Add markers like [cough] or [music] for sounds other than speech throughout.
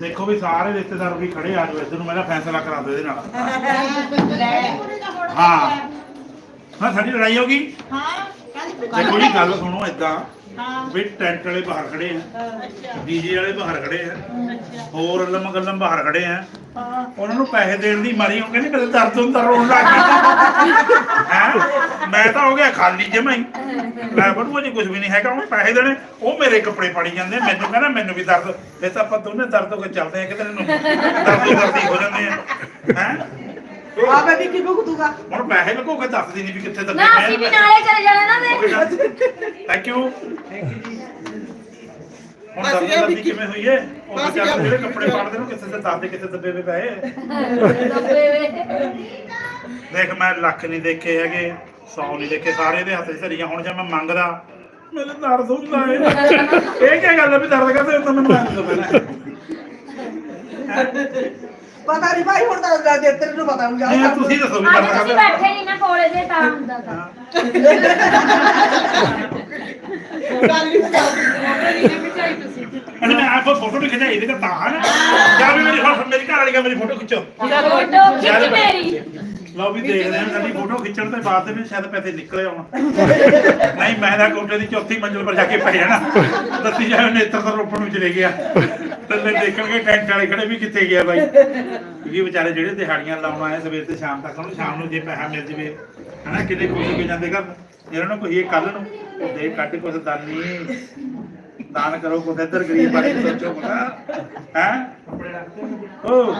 ਦੇਖੋ ਵੀ ਸਾਰੇ ਰਿਸ਼ਤੇਦਾਰ ਵੀ ਖੜੇ ਆ ਜਾਓ ਇੱਧਰ ਨੂੰ ਮੇਰਾ ਫੈਸਲਾ ਕਰਾ ਦਿਓ ਇਹਦੇ ਨਾਲ। ਹਾਂ। ਹਾਂ ਸਾਡੀ ਲੜਾਈ ਹੋ ਗਈ? ਦੇਖੋ ਜੀ ਗੱਲ ਸੁਣੋ ਏਦਾਂ। ਵੀ ਟੈਂਟ ਵਾਲੇ ਬਾਹਰ ਖੜੇ ਆ। ਡੀਜੇ ਵਾਲੇ ਬਾਹਰ ਖੜੇ ਆ। ਹੋਰ ਅਲਮ ਗੱਲਮ ਬਾਹਰ ਖੜੇ ਆ। ਉਹਨਾਂ ਨੂੰ ਪੈਸੇ ਦੇਣ ਦੀ ਮਾਰੀ ਉਹ ਕਹਿੰਦੇ ਕਦੇ ਦਰਦ ਹੁੰਦਾ ਰੋਣ ਲੱਗ ਗਿਆ। ਹੈ? ਮੈਂ ਤਾਂ ਹੋ ਗਿਆ ਖਾਲੀ ਜਮਾਂ ਹੀ। ਮੈਂ ਬੜੂ ਜੀ ਕੁਝ ਵੀ ਨਹੀਂ ਹੈਗਾ ਉਹ ਪੈਸੇ ਦੇਣੇ। ਉਹ ਮੇਰੇ ਕੱਪੜੇ ਪਾੜੀ ਜਾਂਦੇ। ਮੈਨੂੰ ਕਹਿੰਦਾ ਮੈਨੂੰ ਵੀ ਦਰਦ। ਇਹ ਤਾਂ ਆਪਾਂ ਦੋਨੇ ਦਰਦ ਹੋ ਕੇ ਚੱਲਦੇ ਆ ਕਿਤੇ ਨੂੰ। ਦਰਦ ਦਰਦੀ ਹੋ ਜਾਂਦੇ ਆ। ਹੈ? ਆਪੇ ਵੀ ਕੀ ਭੁਗਤੂਗਾ? ਹੁਣ ਪੈਸੇ ਲਗੋ ਕੇ ਦੱਸਦੀ ਨਹੀਂ ਵੀ ਕਿੱਥੇ ਦੱਬੇ ਨਾ ਅਸੀਂ ਵੀ ਨਾਲੇ ਚਲੇ ਜਾਣਾ ਨਾ ਦੇ ਥੈਂਕ ਯੂ ਹੁਣ ਦਰਦ ਦਰਦੀ ਕਿਵੇਂ ਹੋਈ ਏ? ਉਹ ਵਿਚਾਰੇ ਜਿਹੜੇ ਕੱਪੜੇ ਪਾੜਦੇ ਨੂੰ ਕਿਸੇ ਤੇ ਦੱਸਦੇ ਕਿੱਥੇ ਦੱਬੇ ਵੇ ਪਏ ਦੱਬੇ ਵੇ। ਦੇਖ ਮੈਂ ਲੱਖ ਨਹੀਂ ਦੇਖੇ ਹੈਗੇ 100 ਨਹੀਂ ਦੇਖੇ ਸਾਰੇ ਦੇ ਹੱਥ 'ਚ ਧਰੀਆਂ ਹੁਣ ਜੇ ਮੈਂ ਮੰਗਦਾ। ਮੇਰੇ ਦਰਦ ਹੁੰਦਾ ਏ। ਇਹ ਕੀ ਗੱਲ ਹੈ ਵੀ ਦਰਦ ਕਰਦੇ ਤਾਂ ਮੈਨੂੰ ਮੰਗ ਦੋ ਪਹਿਲਾਂ ਪਤਾ ਨਹੀਂ ਭਾਈ ਹੁਣ ਤਾਂ ਦੇ ਤੇਰੇ ਨੂੰ ਪਤਾ ਹੋਊਗਾ। ਨਹੀਂ ਤੁਸੀਂ ਦੱਸੋ ਵੀ ਅੱਜ ਤੁਸੀਂ ਕਰਦੇ ਬੈਠੇ ਨਹੀਂ ਨਾ ਕੋਲੇ ਦੇ ਤਾਂ ਹੁੰਦਾ ਤਾਂ। ਗੱਲ ਨਹੀਂ ਅਰੇ ਮੈਂ ਆਪ ਫੋਟੋ ਵੀ ਖਿਚਾਈ ਇਹਦੇ ਤਾਂ ਤਾਂ ਨਾ। ਜਾਂ ਵੀ ਮੇਰੀ ਹੁਣ ਮੇਰੀ ਘਰ ਵਾਲੀ ਕਾ ਮੇਰੀ ਫੋਟੋ ਖਿੱਚੋ। ਫੋਟੋ ਖਿੱਚ ਮੇਰੀ ਲਓ ਵੀ ਦੇਖਦੇ ਹਾਂ ਸਾਡੀ ਫੋਟੋ ਖਿੱਚਣ ਤੋਂ ਬਾਅਦ ਦੇ ਵਿੱਚ ਸ਼ਾਇਦ ਪੈਸੇ ਨਿਕਲੇ ਆਉਣ ਨਹੀਂ ਮੈਂ ਤਾਂ ਕੋਠੇ ਦੀ ਚੌਥੀ ਮੰਜ਼ਿਲ ਪਰ ਜਾ ਕੇ ਪੈ ਜਾਣਾ। ਦੱਸੀ ਜਾਵੇ ਨੇਤਰ ਤਾਂ ਰੋਪਣ ਨੂੰ ਚਲੇ ਗਿਆ। ਥੱਲੇ ਦੇਖਣਗੇ, ਟੈਂਟ ਵਾਲੇ ਖੜੇ ਵੀ ਕਿੱਥੇ ਗਿਆ ਬਾਈ? ਕਿਉਂਕਿ ਵਿਚਾਰੇ ਜਿਹੜੇ ਦਿਹਾੜੀਆਂ ਲਾਉਣ ਆਏ ਸਵੇਰ ਤੇ ਸ਼ਾਮ ਤੱਕ ਉਹਨੂੰ, ਸ਼ਾਮ ਨੂੰ ਜੇ ਪੈਸਾ ਮਿਲ ਜਵੇ, ਹਨਾ, ਕਿਤੇ ਖੁਸ਼ ਹੋ ਜਾਂਦੇ ਘਰ ਜਿਹਨਾਂ ਨੂੰ ਕੋਈ ਕੱਲ ਨੂੰ ਦੇ ਕੱਢ ਕੁਛ ਦਾਨੀ। ਦਾਨ ਕਰੋ ਕੋਈ ਇੱਧਰ ਗਰੀਬ ਬਾਰੇ ਸੋਚੋ ਬਣਾ ਹੈ? ਉਹ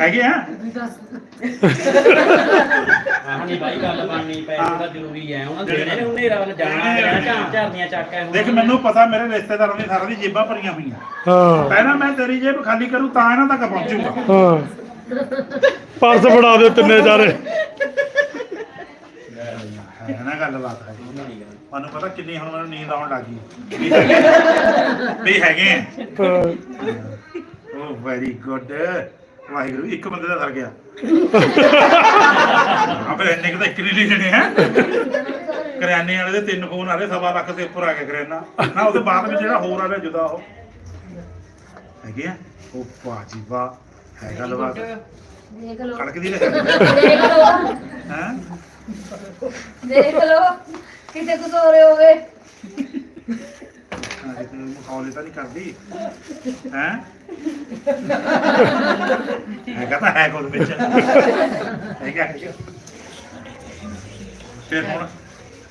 ਹੈਗੇ ਆ? ਹਾਂ ਨਹੀਂ ਬਾਈ ਗੱਲ ਬਣਨੀ ਪੈਸੇ ਤਾਂ ਜ਼ਰੂਰੀ ਹੈ। ਉਹਨਾਂ ਦੇ ਦੇਣੇ ਨੇ ਉਹਨੇ ਰਾਵਣ ਜਾਣਾ ਰਹਿਣਾ ਝਾਂ ਝਾਰਦੀਆਂ ਚੱਕ ਕੇ ਦੇਖ ਮੈਨੂੰ ਪਤਾ ਮੇਰੇ ਰਿਸ਼ਤੇਦਾਰਾਂ ਦੀ ਸਾਰਿਆਂ ਦੀ ਜੇਬਾਂ ਭਰੀਆਂ ਹੋਈਆਂ। ਹਾਂ। ਪਹਿਲਾਂ ਮੈਂ ਤੇਰੀ ਜੇਬ ਖਾਲੀ ਕਰੂੰ ਤਾਂ ਇਹਨਾਂ ਤੱਕ ਪਹੁੰਚੂਗਾ। ਹਾਂ। ਪਰਸ ਫੜਾ ਦੇ ਤਿੰਨੇ ਚਾਰੇ ਹੈ ਨਾ ਗੱਲ ਬਾਤ ਹੈ। ਤੁਹਾਨੂੰ ਪਤਾ ਕਿੰਨੀ ਹੁਣ ਮੈਨੂੰ ਨੀਂਦ ਆਉਣ ਲੱਗੀ ਵੀ ਹੈਗੇ-। ਓ ਵੈਰੀ ਗੁੱਡ ਵਾਹਿਗੁਰੂ ਇੱਕ ਬੰਦੇ ਦਾ ਸਰ ਗਿਆ। ਆਪੇ ਇੰਨੇ ਕੁ ਤਾਂ ਇੱਕ ਨਹੀਂ ਲੈ ਜਣੇ ਹੈ। ਕਰਿਆਨੇ ਵਾਲੇ ਦੇ ਤਿੰਨ ਫੋਨ ਆ ਰਹੇ ਸਵਾ ਲੱਖ ਦੇ ਉੱਪਰ ਆ ਗਿਆ ਕਰਿਆਨਾ। ਨਾ ਉਹਦੇ ਬਾਅਦ ਵਿੱਚ ਜਿਹੜਾ ਹੋਰ ਆ ਰਿਹਾ ਜੁਦਾ ਉਹ। ਹੈਗੇ ਆ? ਉਹ ਬਾਜੀ ਵਾਹ ਹੈ ਗੱਲਬਾਤ। ਦੇਖ ਲਓ। ਖੜਕਦੀ ਨੇ ਦੇਖ ਲਓ। ਹੈ? ਦੇਖ ਲਓ। ਕਿਤੇ ਕੁਝ ਹੋ ਰਿਹਾ ਹੋਵੇ ਮਖੌਲੇ ਤਾਂ ਨਹੀਂ ਕਰਦੀ। ਹੈ? ਹੈਗਾ ਤਾਂ ਹੈ ਕੋਲ ਵਿੱਚ। ਹੈਗਾ ਹੈਗਾ ਫਿਰ ਹੁਣ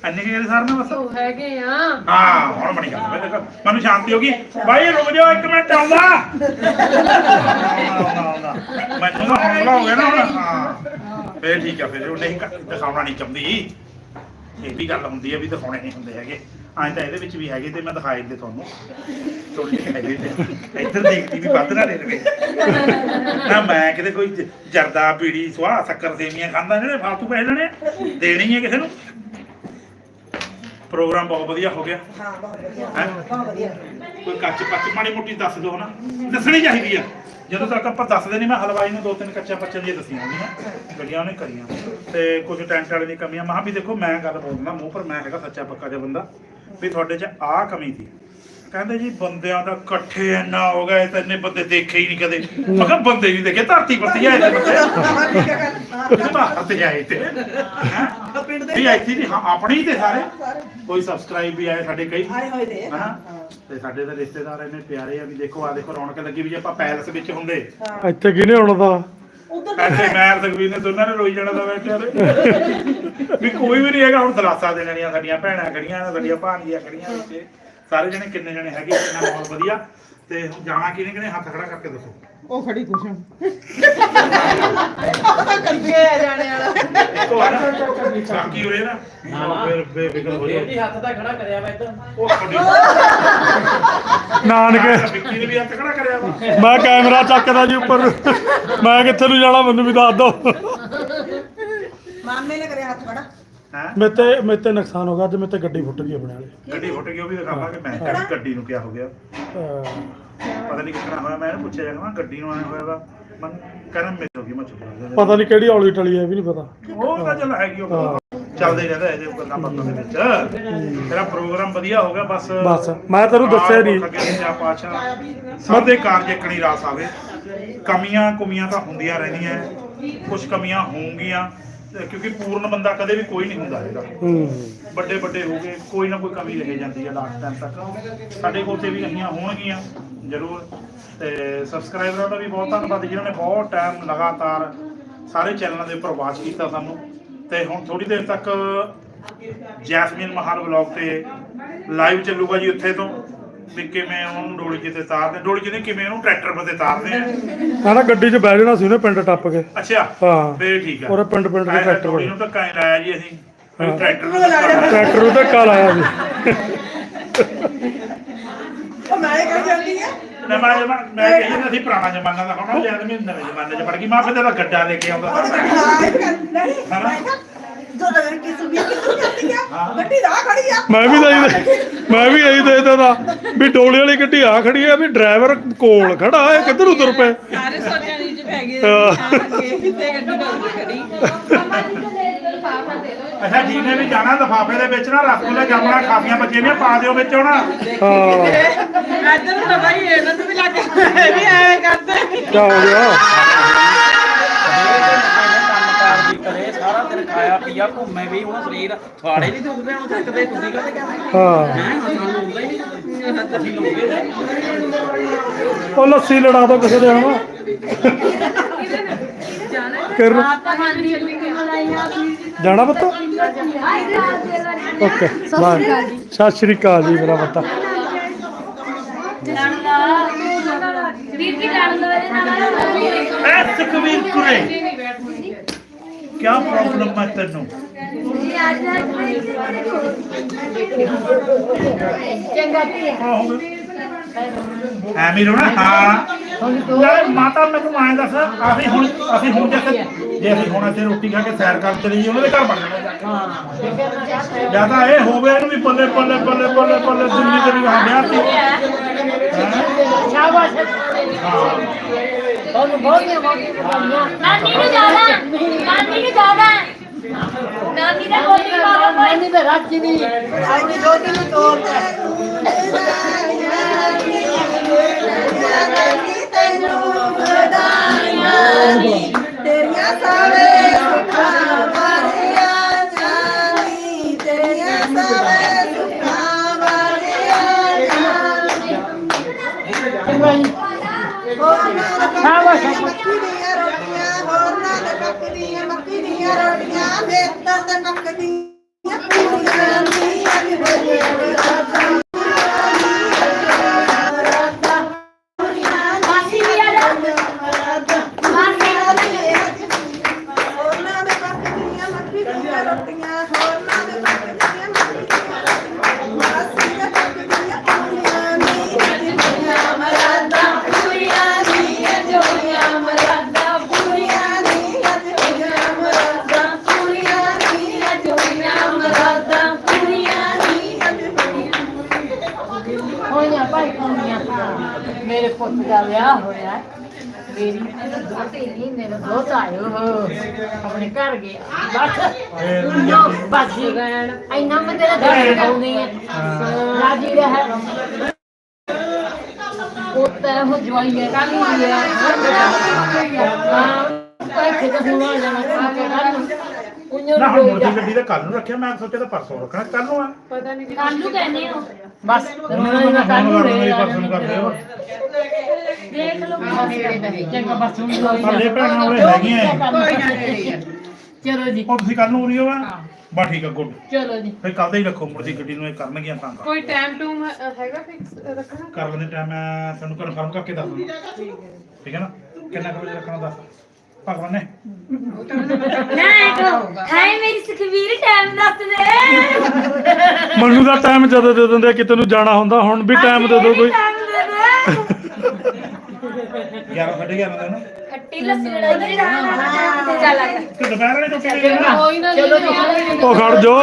ਅੰਨੇ ਕਿ ਸਾਰ ਨੇ ਬਸ? ਉਹ ਹੈਗੇ ਆ। ਹਾਂ ਹੁਣ ਬਣੀ ਗੱਲ। ਮੈਂ ਦੇਖੋ ਮੈਨੂੰ ਸ਼ਾਂਤੀ ਹੋ ਗਈ। ਬਾਈ ਰੁਕ ਜਾਓ ਇੱਕ ਮਿੰਟ ਆਉਂਦਾ। ਆਉਂਦਾ, ਆਉਂਦਾ। ਮੈਨੂੰ ਤਾਂ ਹੌਸਲਾ ਹੋ ਗਿਆ ਨਾ ਹੁਣ। ਹਾਂ। ਫੇਰ ਠੀਕ ਆ ਫਿਰ ਉਹ ਨਹੀਂ ਕ- ਦਿਖਾਉਣਾ ਨਹੀਂ ਚਾਹੁੰਦੀ। ਇਹ ਵੀ ਗੱਲ ਹੁੰਦੀ ਹੈ ਵੀ ਦਿਖਾਉਣੇ ਨਹੀਂ ਹੁੰਦੇ ਹੈਗੇ। ਐਂ ਤਾਂ ਇਹਦੇ ਵਿੱਚ ਵੀ ਹੈਗੇ ਤੇ ਮੈਂ ਦਿਖਾਏ ਦੇ ਤੁਹਾਨੂੰ। ਜਿਹੀ ਹੈਗੇ ਤੇ ਇੱਧਰ ਦੇਖਦੀ ਵੀ ਵੱਧ ਨਾ ਲੈ ਲਵੇ ਨਾ ਮੈਂ ਕਿਤੇ ਕੋਈ ਜਰਦਾ ਪੀੜੀ ਸੁਆਹ ਸ਼ੱਕਰ ਸੇਵੀਆਂ ਖਾਂਦਾ ਜਿਹੜੇ ਫਾਲਤੂ ਪੈਸੇ ਲੈਣੇ। ਦੇਣੀ ਹੈ ਕਿਸੇ ਨੂੰ। ਪ੍ਰੋਗਰਾਮ ਬਹੁਤ ਵਧੀਆ ਹੋ ਗਿਆ। ਹਾਂ ਬਹੁਤ ਵਧੀਆ। ਹੈਂ? ਬਹੁਤ ਵਧੀਆ। ਕੋਈ ਕੱਚ ਪੱਚ ਮਾੜੀ ਮੋਟੀ ਦੱਸ ਦਿਓ ਨਾ ਦੱਸਣੀ ਚਾਹੀਦੀ ਆ। ਜਦੋਂ ਤੱਕ ਆਪਾਂ ਦੱਸਦੇ ਨਹੀਂ ਮੈਂ ਹਲਵਾਈ ਨੂੰ ਦੋ ਤਿੰਨ ਕੱਚਾ ਪੱਚਾ ਦੀਆਂ ਦੱਸੀਆਂ ਹੁੰਦੀਆਂ। ਗੱਡੀਆਂ ਉਹਨੇ ਕਰੀਆਂ। ਤੇ ਕੁਝ ਟੈਂਟ ਵਾਲੇ ਦੀ ਕਮੀਆਂ। ਮਹਾ ਵੀ ਦੇਖੋ ਮੈਂ ਗੱਲ ਬੋਲਦਾ ਮੂੰਹ ਪਰ ਮੈਂ ਹੈਗਾ ਸੱਚਾ ਪੱਕਾ ਜਿਹਾ ਬੰਦਾ। ਵੀ ਤੁਹਾਡੇ 'ਚ ਆਹ ਕਮੀ ਸੀ। ਕਹਿੰਦੇ ਜੀ ਬੰਦਿਆਂ ਦਾ ਇਕੱਠੇ ਇੰਨਾ ਹੋ ਗਏ ਤੇ ਇੰਨੇ ਬੰਦੇ ਦੇਖੇ ਹੀ ਨਹੀਂ ਕਦੇ। ਮੈਂ ਕਿਹਾ ਬੰਦੇ ਨਹੀਂ ਦੇਖੇ ਧਰਤੀ ਪਰਤੀ ਆਏ ਤੇ ਬੰਦੇ। ਬਾਹਰ ਤੇ ਆਏ ਤੇ। ਹੈਂ? ਪਿੰਡ ਦੇ ਵੀ ਇੱਥੇ ਨਹੀਂ ਹਾਂ ਆਪਣੇ ਹੀ ਤੇ ਸਾਰੇ। ਕੋਈ ਸਬਸਕ੍ਰਾਈਬ ਵੀ ਆਏ ਸਾਡੇ ਕਈ। ਆਏ ਹੋਏ ਦੇ ਹਾਂ। ਤੇ ਸਾਡੇ ਤਾਂ ਰਿਸ਼ਤੇਦਾਰ ਇੰਨੇ ਪਿਆਰੇ ਆ ਵੀ ਦੇਖੋ ਆ ਦੇਖੋ ਰੌਣਕ ਲੱਗੀ ਵੀ ਜੇ ਆਪਾਂ ਪੈਲਸ ਵਿੱਚ ਹੁੰਦੇ। ਇੱਥੇ ਕਿਹਨੇ ਆਉਣਾ ਦਾ ਉਧਰ ਐਸੇ ਮੈਰ ਤਕਵੀਰ ਨੇ ਦੋਨਾਂ ਨੇ ਰੋਈ ਜਾਣਾ ਤਾਂ ਬੈਠਿਆ ਵੀ ਕੋਈ ਵੀ ਨਹੀਂ ਹੈਗਾ ਹੁਣ ਦਲਾਸਾ ਦੇਣ ਵਾਲੀਆਂ ਸਾਡੀਆਂ ਭੈਣਾਂ ਖੜੀਆਂ ਨੇ ਸਾਡੀਆਂ ਭਾਣਜੀਆਂ ਖੜੀਆਂ ਵਿੱਚ ਸਾਰੇ ਜਣੇ ਕਿੰਨੇ ਜਣੇ ਹੈਗੇ ਕਿੰਨਾ ਮਾਹੌਲ ਵਧੀਆ। ਤੇ ਹੁਣ ਜਾਣਾ ਕਿਹਨੇ ਕਿਹਨੇ ਹੱਥ ਖੜਾ ਕਰਕੇ ਦੱਸੋ। ਉਹ ਖੜੀ ਕੁਸ਼ਨ ਕਰਕੇ ਆ ਜਾਣੇ ਵਾਲਾ। ਇੱਕੋ ਆ ਨਾ ਬਾਕੀ ਉਰੇ ਨਾ। ਫਿਰ ਬੇਫਿਕਰ ਹੋ ਜੀ ਹੱਥ ਤਾਂ ਖੜਾ ਕਰਿਆ ਵਾ ਇੱਧਰ। ਉਹ ਤੁਹਾਡੀ ਨਾਨਕੇ। ਵਿੱਕੀ ਨੇ ਵੀ ਹੱਥ ਖੜਾ ਕਰਿਆ ਵਾ। ਮੈਂ ਕੈਮਰਾ ਚੱਕਦਾ ਜੀ ਉੱਪਰ। ਮੈਂ ਕਿੱਥੇ ਨੂੰ ਜਾਣਾ ਮੈਨੂੰ ਵੀ ਦੱਸ ਦਿਓ। ਮਾਮੇ ਨੇ ਕਰਿਆ ਹੱਥ ਖੜਾ। ਹੈ? ਮੇਰੇ ਤੇ ਮੇਰੇ ਤੇ ਨੁਕਸਾਨ ਹੋ ਗਿਆ ਤੇ ਮੇਰੇ ਤੇ ਗੱਡੀ ਫੁੱਟ ਗਈ ਆਪਣੇ ਵਾਲੀ। ਗੱਡੀ ਫੁੱਟ ਗਈ ਉਹ ਵੀ ਦਿਖਾਵਾਂਗੇ ਮੈਂ ਕਿਹਾ ਗੱਡੀ ਨੂੰ ਕਿਆ ਹੋ ਗਿਆ। ਅਹ ਪਤਾ ਨਹੀਂ ਕਿੱਕਣਾ ਹੋਇਆ ਮੈਂ ਇਹਨੂੰ ਪੁੱਛਿਆ ਜਾਂਦਾ ਗੱਡੀ ਨੂੰ ਆਇਆ ਹੋਇਆ ਵਾ। ਮਨ ਕਰਨ ਮੇਰੇ ਹੋ ਗਈ ਮੈਂ ਚੁੱਪ ਕਰ ਗਿਆ। ਪਤਾ ਨਹੀਂ ਕਿਹੜੀ ਔਲੀ ਟਲੀ ਹੈ ਇਹ ਵੀ ਨਹੀਂ ਪਤਾ। ਉਹ ਤਾਂ ਚੱਲ ਹੈਗੀ ਉਹ। ਚੱਲਦੇ ਰਹਿੰਦਾ ਇਹਦੇ ਗੱਲਾਂ ਬਾਤਾਂ ਦੇ ਵਿੱਚ। ਤੇਰਾ ਪ੍ਰੋਗਰਾਮ ਵਧੀਆ ਹੋ ਗਿਆ ਬਸ। ਬਸ ਮੈਂ ਤੈਨੂੰ ਦੱਸਿਆ ਨਹੀਂ ਸਭ ਦੇ ਕਾਰਜ ਇਕਣੀ ਰਾਸ ਆਵੇ। ਕਮੀਆਂ ਕੁਮੀਆਂ ਤਾਂ ਹੁੰਦੀਆਂ ਰਹਿੰਦੀਆਂ ਕੁਝ ਕਮੀਆਂ ਹੋਣਗੀਆਂ ਕਿਉਂਕਿ ਪੂਰਨ ਬੰਦਾ ਕਦੇ ਵੀ ਕੋਈ ਨਹੀਂ ਹੁੰਦਾ ਹੈਗਾ। ਹੂੰ। ਵੱਡੇ ਵੱਡੇ ਹੋ ਗਏ ਕੋਈ ਨਾ ਕੋਈ ਕਮੀ ਰਹਿ ਜਾਂਦੀ ਹੈ ਲਾਸਟ ਟਾਈਮ ਤੱਕ। ਸਾਡੇ ਕੋਲ ਤੇ ਵੀ ਰਹੀਆਂ ਹੋਣਗੀਆਂ ਜ਼ਰੂਰ। ਤੇ ਸਬਸਕ੍ਰਾਈਬਰਾਂ ਦਾ ਵੀ ਬਹੁਤ ਧੰਨਵਾਦ ਜਿਨ੍ਹਾਂ ਨੇ ਬਹੁਤ ਟਾਈਮ ਲਗਾਤਾਰ ਸਾਰੇ ਚੈਨਲਾਂ ਦੇ ਉੱਪਰ ਵਾਚ ਕੀਤਾ ਸਾਨੂੰ। ਤੇ ਹੁਣ ਥੋੜੀ ਦੇਰ ਤੱਕ ਜੈਸਮੀਨ ਮਹਾਨ ਵਲੌਗ ਤੇ ਲਾਈਵ ਚੱਲੂਗਾ ਜੀ ਉੱਥੇ ਤੋਂ। ਵੀ ਕਿਵੇਂ ਉਹਨੂੰ ਡੋਲੀ ਜਿੱਤੇ ਤਾਰਦੇ ਡੋਲੀ ਜਿਹਨੇ ਕਿਵੇਂ ਉਹਨੂੰ ਟਰੈਕਟਰ 'ਤੇ ਤਾਰਦੇ ਆ? ਨਾ ਗੱਡੀ 'ਚ ਬਹਿ ਜਾਣਾ ਸੀ ਉਹਨੇ ਪਿੰਡ ਟੱਪ ਕੇ। ਅੱਛਾ ਹਾਂ। ਫੇਰ ਠੀਕ ਆ। ਉਹਦੇ ਪਿੰਡ- ਪਿੰਡ ਦੇ ਤਾਂ ਟਰੈਕਟਰ ਡੋਲੀ ਨੂੰ ਧੱਕਾ ਹੀ ਲਾਇਆ ਜੀ ਅਸੀਂ। ਟਰੈਕਟਰ ਨੂੰ ਧੱਕਾ ਲਾਇਆ। ਟਰੈਕਟਰ ਨੂੰ ਧੱਕਾ ਲਾਇਆ ਸੀ ਉਹ ਮੈਂ ਇਹ ਕਹਿ ਜਾਂਦੀ ਆ ਨਵਾਂ ਜਮਾਨਾ ਮੈਂ ਕਹੀ ਜਾਂਦਾ ਸੀ ਪੁਰਾਣਾ ਜ਼ਮਾਨਾ ਦਾ ਹੁਣ ਜਦ ਮੈਂ ਨਵੇਂ ਜ਼ਮਾਨੇ 'ਚ ਵੜ ਗਈ। ਮਾਂ ਫਿਰ ਤੇਰਾ ਗੱਡਾ ਲੈ ਕੇ ਆਉਂਦਾ। ਉਹ ਸੀ ਹਾਂ ਇਹ ਕਹਿੰਦੀ ਨਹੀਂ ਮੈਂ ਕਿਹਾ ਜੋ ਨਗਰ ਕੀ ਸੁਣੀ ਕਿੱਥੋਂ ਜਾਂਦੀ ਆ? ਗੱਡੀ ਦਾ ਖੜੀ ਆ। ਮੈਂ ਵੀ ਤਾਂ ਇਹੀ- ਮੈਂ ਵੀ ਇਹੀ ਦੇਖਦਾ ਦਾ ਵੀ ਡੋਲੇ ਵਾਲੀ ਗੱਡੀ ਆ ਖੜੀ ਆ ਵੀ ਡਰਾਈਵਰ ਕੋਲ ਖੜਾ ਹੈ ਕਿੱਧਰ ਉਧਰ ਪਏ? ਸਾਰੇ ਸੋਚਾਂ ਵਿੱਚ ਪੈ ਗਏ ਹਾਂ। ਕਿੱਥੇ ਗੱਡੀ ਨਾਲ ਖੜੀ। ਮਮਾ ਜੀ ਤੋਂ ਲੈ ਲਓ ਲਿਫਾਫਾ ਦੇ ਦਿਓ ਅੱਛਾ ਜਿਹਨੇ ਵੀ ਜਾਣਾ ਲਫਾਫੇ ਦੇ ਵਿੱਚ ਨਾ ਰਸਗੁੱਲੇ ਜਾਮਣਾ ਖਾਸੀਆਂ ਬੱਚੇ ਨੇ ਪਾ ਦਿਓ ਵਿੱਚ ਹੁਣ ਹਾਂ। ਇੱਧਰ ਨੂੰ ਤਾਂ ਬਾਈ ਇਹਨਾਂ ਨੂੰ ਵੀ ਲੱਗ ਇਹ ਵੀ ਐਵੇਂ ਕਰਦੇ। ਕੀ ਹੋ ਗਿਆ ਕੰਮਕਾਰ ਵੀ ਕਰੇ ਸਾਰਾ ਦਿਨ ਖਾਇਆ ਪੀਆ ਘੁੰਮੇ ਵੀ ਹੁਣ ਸਰੀਰ ਥਾੜੇ ਨਹੀਂ ਦੁਖਦੇ ਹੁਣ ਚੱਕਦੇ ਤੁਸੀਂ ਕਹਿੰਦੇ ਕਹਿੰਦੇ ਹਾਂ। ਹੈ ਸਾਨੂੰ ਹੁੰਦਾ ਹੀ ਨਹੀਂ ਅਸੀਂ ਲੋਗੇ ਉਹ ਲੱਸੀ ਲੜਾ ਦੋ ਕਿਸੇ ਦੇ ਹਨਾ। ਕਰ ਤਾਂ ਹਾਂਜੀ ਚੱਲੀ ਮਲਾਈਆਂ ਜਾਣਾ ਪੁੱਤ ਓਕੇ ਬਾਏ ਸਤਿ ਸ਼੍ਰੀ ਅਕਾਲ ਜੀ ਮੇਰਾ ਪੁੱਤ ਵੀਰ ਕੀ ਐ ਸੁਖਵੀਰ ਕੁਰੇ ਪ੍ਰੋਬਲਮ ਹੈ ਤੈਨੂੰ ਚੰਗਾ ਤੇ ਐ ਮੀਰੋ ਨਾ ਹਾਂ। ਯਾਰ ਮਾਤਾ ਮੈਨੂੰ ਆਏ ਦੱਸ ਅਸੀਂ ਹੁਣ ਅਸੀਂ ਹੁਣ ਜੇ ਜੇ ਅਸੀਂ ਹੁਣ ਇੱਥੇ ਰੋਟੀ ਖਾ ਕੇ ਸੈਰ ਕਰ ਚਲੀ ਜੀ ਉਹਨਾਂ ਦੇ ਘਰ ਬਣ ਜਾਣਾ। ਜਾਂ ਤਾਂ ਇਹ ਹੋਵੇ ਇਹਨੂੰ ਵੀ ਬੱਲੇ ਬੱਲੇ ਬੱਲੇ ਬੱਲੇ ਬੱਲੇ ਦਿੱਲੀ ਤੇ ਵੀ ਹਾਂ ਵਿਆਹ ਸੀ ਸ਼ਾਬਾਸ਼ ਨਾਨੀ ਨੂੰ ਜਾਣਾ। ਨਾਨੀ ਨੂੰ ਜਾਣਾ। ਨਾਨੀ ਦਾ ਬੋਲੀ ਬਾਬਾ ਨਾਨੀ ਦਾ ਰੱਜ ਨਹੀਂ। ਆਪਣੀ ਦੋਤੀ ਨੂੰ ਤੋੜ ਤੇਰੀਆਂ ਸਾਰੇ ਦਾ ਵਿਆਹ ਹੋਇਆ ਮੇਰੀ ਦੋਤੀ ਨਹੀਂ ਮੇਰਾ ਦੋਤਾ ਆਇਓ ਹੋ ਆਪਣੇ ਘਰ ਗਿਆ ਬਸ ਲੋ ਬਸ ਇੰਨਾ ਮੈਂ ਤੇਰਾ ਦਰਦ ਪਾਉਂਦੀ ਹੈ। ਰਾਜੀ ਰਹਿ। ਪੁੱਤ ਹੋ ਜਵਾਈ ਹੈ ਕੱਲ ਹੀ ਹੈ। ਹਾਂ ਪੈਸੇ ਤਾਂ ਹੁਣ ਆ ਜਾਣਾ ਨਾ ਹੁਣ ਮੁਰਗੀ ਗੱਡੀ ਦਾ ਕੱਲ ਨੂੰ ਰੱਖਿਆ ਮੈਂ ਸੋਚਿਆ ਤਾਂ ਪਰਸੋਂ ਰੱਖਣਾ ਕੱਲ ਨੂੰ ਆ। ਕਾਲੂ ਕਹਿੰਦੇ ਹੋ। ਬਸ ਨੂੰ ਕੱਲ ਨੂੰ ਮੇਰੀ ਪਰਸੋਂ ਨੂੰ ਕਰ ਦਿਓ ਦੇਖ ਲਓ। ਚੰਗਾ ਬਸ ਹੁਣ ਸਾਡੇ ਭੈਣਾਂ ਉਰੇ ਹੈਗੀਆਂ ਚਲੋ ਜੀ। ਉਹ ਤੁਸੀਂ ਕੱਲ ਨੂੰ ਉਰੀ ਹੋ ਆ। ਬਾ ਠੀਕ ਆ ਗੁੱਡ। ਚਲੋ ਜੀ। ਫਿਰ ਕੱਲ ਦਾ ਹੀ ਰੱਖੋ ਮੁਰਗੀ ਗੱਡੀ ਨੂੰ ਇਹ ਕਰਨਗੀਆਂ ਤਾਂ ਕੋਈ ਟਾਈਮ ਟੂਮ ਹੈਗਾ ਫਿਕਸ ਰੱਖਣਾ? ਕਰ ਲੈਂਦੇ ਟਾਈਮ ਮੈਂ ਤੁਹਾਨੂੰ ਕਨਫਰਮ ਕਰਕੇ ਦੱਸ ਦੂੰਗਾ ਠੀਕ ਹੈ। ਨਾ? ਕਿੰਨਾ ਕੁ ਵਜੇ ਰੱਖਣਾ ਦੱਸ। ਭਗਵਾਨ ਨੇ। ਨਾ ਕੋ ਹਾਏ ਮੇਰੀ ਸੁਖਵੀਰ ਟਾਈਮ ਦੱਸ ਦੇ। ਮੈਨੂੰ ਦਾ ਟਾਈਮ ਜਦੋਂ ਦੇ ਦਿੰਦੇ ਆ ਕਿਤੇ ਨੂੰ ਜਾਣਾ ਹੁੰਦਾ ਹੁਣ ਵੀ ਟਾਈਮ ਦੇ ਦਿਓ ਕੋਈ। ਟਾਈਮ ਦੇ ਦੇ। 11 ਸਾਢੇ 11 ਦਾ ਨਾ। ਖੱਟੀ ਲੱਸੀ ਲੜਾਈ ਕਰੀ ਜਾ। ਲੱਗ ਤੇ ਦੁਪਹਿਰ ਵਾਲੇ ਟੁੱਟ ਗਏ ਨਾ ਕੋਈ ਨਾ ਚਲੋ ਜੀ ਉਹ ਖੜ ਜੋ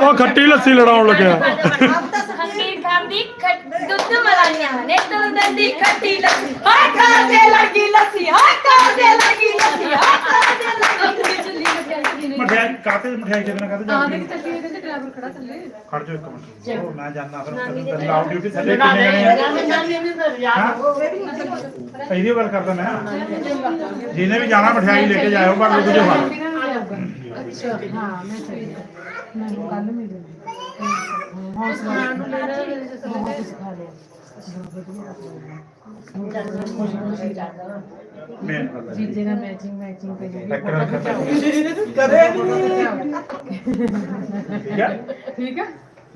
ਉਹ ਖੱਟੀ ਲੱਸੀ ਲੜਾਉਣ ਲੱਗਿਆ। ਖੱਟੀ ਖਾਂਦੀ ਖੱਟ ਦੁੱਧ ਮਲਾਈਆਂ ਨੇ। ਤੋਂ ਦੰਦੀ ਖੱਟੀ ਲੱਸੀ। ਹਾਏ ਖਾ ਦੇ ਲੱਗੀ ਲੱਸੀ ਹਾਏ ਖਾ ਦੇ ਲੱਗੀ ਲੱਸੀ ਹਾਏ ਖਾ ਦੇ ਲੱਗੀ ਚੱਲੀ ਮਠਿਆਈ ਕਾਤੇ ਮਠਿਆਈ ਚੱਕਣਾ ਕਾਤੇ ਆ ਜਾਂਦੀ ਚੱਲੀ ਡਰਾਈਵਰ ਖੜਾ ਥੱਲੇ ਖੜ ਜਾਓ ਇੱਕ ਮਿੰਟ ਉਹ ਮੈਂ ਜਾਣਾ ਫਿਰ ਤੈਨੂੰ ਲਾਉ ਡਿਊਟੀ ਥੱਲੇ ਕਿੰਨੇ ਜਣੇ ਆ ਇਹਦੀ ਗੱਲ ਕਰਦਾ ਮੈਂ ਜਿਹਨੇ ਵੀ ਜਾਣਾ ਮਠਿਆਈ ਲੈ ਕੇ ਜਾਇਓ ਪਰ ਰੁਕ ਜਾਓ ਹਾਲ ਅੱਛਾ ਹਾਂ ਮੈਂ ਚੱਲੀ ਮੈਨੂੰ ਕੱਲ ਮਿਲੂਗੀ ਹੌਸਲਾ ਨੂੰ ਲੈ ਲੈ ਬਹੁਤ ਕੁਝ ਖਾ ਲਿਆ ਮੈਂ ਜੀਜੇ ਨਾਲ ਮੈਚਿੰਗ ਮੈਚਿੰਗ ਕਰੀ ਟੱਕਰ ਕਦੇ ਠੀਕ ਹੈ? ਠੀਕ ਹੈ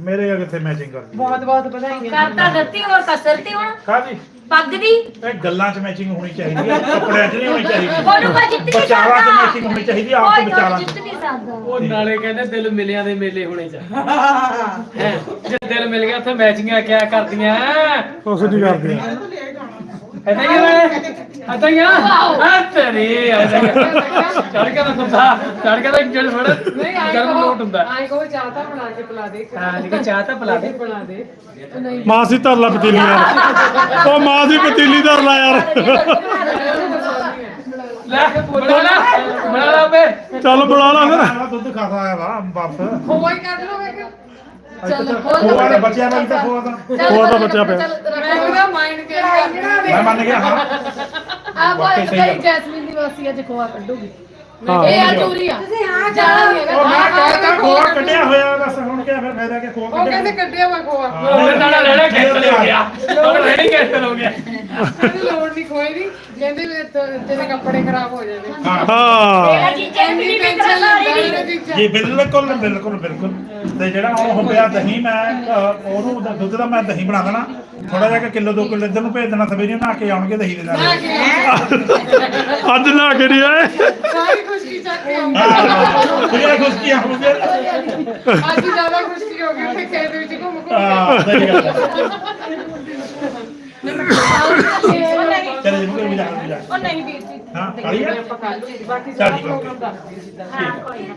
ਮੇਰੇ ਅਗੇ ਤੇ ਮੈਚਿੰਗ ਕਰਦੀ ਬਹੁਤ ਬਹੁਤ ਵਧਾਈਆਂ। ਕਰਤਾ ਦਿੱਤੀ ਹੋਰ ਕਸਰਤੀ ਹੁਣ? ਕਾਦੀ ਪੱਗ ਦੀ? ਇਹ ਗੱਲਾਂ 'ਚ ਮੈਚਿੰਗ ਹੋਣੀ ਚਾਹੀਦੀ ਹੈ ਕੱਪੜਿਆਂ 'ਚ ਨਹੀਂ ਹੋਣੀ ਚਾਹੀਦੀ। ਉਹਨੂੰ ਕੋਈ ਜਿੱਤ ਨਹੀਂ ਵਿਚਾਰਾਂ 'ਚ ਸਕਦਾ। ਮੈਚਿੰਗ ਹੋਣੀ ਚਾਹੀਦੀ ਹੈ, ਆਪ ਕੋਈ ਵਿਚਾਰਾਂ 'ਚ ਜਿੱਤ ਨਹੀਂ ਸਕਦਾ। ਉਹ ਨਾਲੇ ਕਹਿੰਦੇ ਦਿਲ ਮਿਲਿਆਂ ਦੇ ਮੇਲੇ ਹੋਣੇ ਚਾਹੀਦੇ ਹੈਂ, ਜੇ ਦਿਲ ਮਿਲ ਗਿਆ ਉੱਥੇ ਮੈਚਿੰਗਾਂ ਕਿਆ ਕਰਦੀਆਂ ਉਸ ਨਹੀਂ ਕਰਦੇ ਐਦਾਂ ਹੀ ਆ ਐਦਾਂ ਹੀ ਆ ਆ ਤੇਰੀ ਐਦਾਂ ਹੀ ਚੜ ਕੇ ਤਾਂ ਕੁੱਤਾ ਚੜ ਕੇ ਤਾਂ ਇੰਜਣ ਫੜ ਗਰਮ ਲੋਟ ਹੁੰਦਾ। ਆਏ ਕੋ ਚਾਹ ਤਾਂ ਬਣਾ ਕੇ ਪਿਲਾ ਦੇ ਹਾਂ ਜੀ ਚਾਹ ਤਾਂ ਪਿਲਾ ਦੇ। ਬਣਾ ਦੇ। ਉਹ ਨਹੀਂ। ਮਾਂ ਸੀ ਧਰ ਲਾ ਪਤੀਲੀ ਯਾਰ। ਉਹ ਮਾਂ ਦੀ ਪਤੀਲੀ ਧਰ ਲਾ ਯਾਰ। ਲੈ ਬਣਾ ਲਾ ਬਣਾ ਲਾ ਬੇ ਚੱਲ ਬਣਾ ਲਾ ਫਿਰ। ਦੁੱਧ ਖਾਦਾ ਆਇਆ ਵਾ ਵਾਪਸ ਖੋਆ ਹੀ ਕੱਢ ਖੋਆ ਦੇ ਬੱਚਿਆਂ ਨਾਲ ਤਾਂ ਖੋਆ ਦਾ ਖੋਆ ਦਾ ਬੱਚਾ ਪਿਆ ਮੈਂ ਉਹਦਾ ਮਾਈਂਡ ਮੰਨ ਗਿਆ ਹਾਂ। ਆ ਗੱਲ। ਜੈਸਮੀਨ ਦੀ ਵਾਸੀ ਅੱਜ ਖੋਆ ਕੱਢੂਗੀ। ਇਹ ਆ ਚੋਰੀ ਆ। ਤੁਸੀਂ ਹਾਂ ਜਾਣਾ ਨਹੀਂ ਉਹ ਮੈਂ ਹੈਗਾ ਕਹਿਤਾ ਖੋਆ ਕੱਢਿਆ ਹੋਇਆ ਬਸ ਹੁਣ ਕਿਆ ਫਿਰ ਫਾਇਦਾ ਕਿ ਖੋਆ ਉਹ ਕਹਿੰਦੇ ਕੱਢਿਆ ਕੱਢਿਆ ਵਾ ਖੋਆ। ਉਹ ਨਾਲ ਰਹਿਣਾ ਕੈਂਸਲ ਹੋ ਗਿਆ। ਉਹ ਰਹਿਣੀ ਕੈਂਸਲ ਹੋ ਗਿਆ। ਉਹਦੀ ਲੋੜ ਨਹੀਂ ਖੋਏ ਦੀ ਕਹਿੰਦੇ ਵੀ ਤੇ- ਤੇਰੇ ਕੱਪੜੇ ਖਰਾਬ ਹੋ ਜਾਣੇ। ਹਾਂ। ਹਾਂ ਤੇਰਾ ਜੀਜੇ ਨੂੰ ਇੰਨੀ ਨਹੀਂ ਟੈਨਸ਼ਨ ਫਿਕਰ ਲੈਂਦਾ ਸਾਰੀ ਮੇਰਾ ਦੀ ਜੀਜਾ ਜੀ ਬਿਲਕੁਲ ਬਿਲਕੁਲ ਬਿਲਕੁਲ। ਤੇ ਜਿਹੜਾ ਉਹ ਹੁੰਦਿਆ ਦਹੀਂ ਮੈਂ ਅਹ, ਉਹਨੂੰ ਦ- ਦੁੱਧ ਦਾ ਮੈਂ ਦਹੀਂ ਬਣਾ ਦੇਣਾ। ਥੋੜਾ ਜਿਹਾ ਕਿ ਕਿਲੋ 2 ਕਿਲੋ ਇੱਧਰ ਨੂੰ ਭੇਜ ਦੇਣਾ ਸਵੇਰੇ ਨਹਾ ਕੇ ਆਉਣਗੇ ਦਹੀਂ ਦੇ ਨਾਲ। ਅੱਜ ਨਾ ਕਰੀ ਆਏ। ਸਾਰੀ ਖੁਸ਼ਕੀ ਚੱਕ ਕੇ ਆਉਂਦਾ ਹਾਂ ਕੁੜੀਆਂ ਖੁਸ਼ਕੀਆਂ ਹੋ ਗਈਆਂ ਅੱਜ ਜ਼ਿਆਦਾ ਖੁਸ਼ਕੀ ਹੋ ਗਈ ਉੱਥੇ ਖੇਤ ਵਿੱਚ ਘੁੰਮ ਘੁੰਮ ਹਾਂ ਸਹੀ ਗੱਲ ਹੈ। ਕੇ ਚਲੇ ਜੀ ਮੁਕੇ ਵੀ ਜਾ ਵੀ ਜਾ ਉਹ ਨਹੀਂ ਵੀਰ ਜੀ। ਹਾਂ ਖਾਲੀ ਹੈ? ਬਾਕੀ ਚੱਲ ਠੀਕ ਹੈ।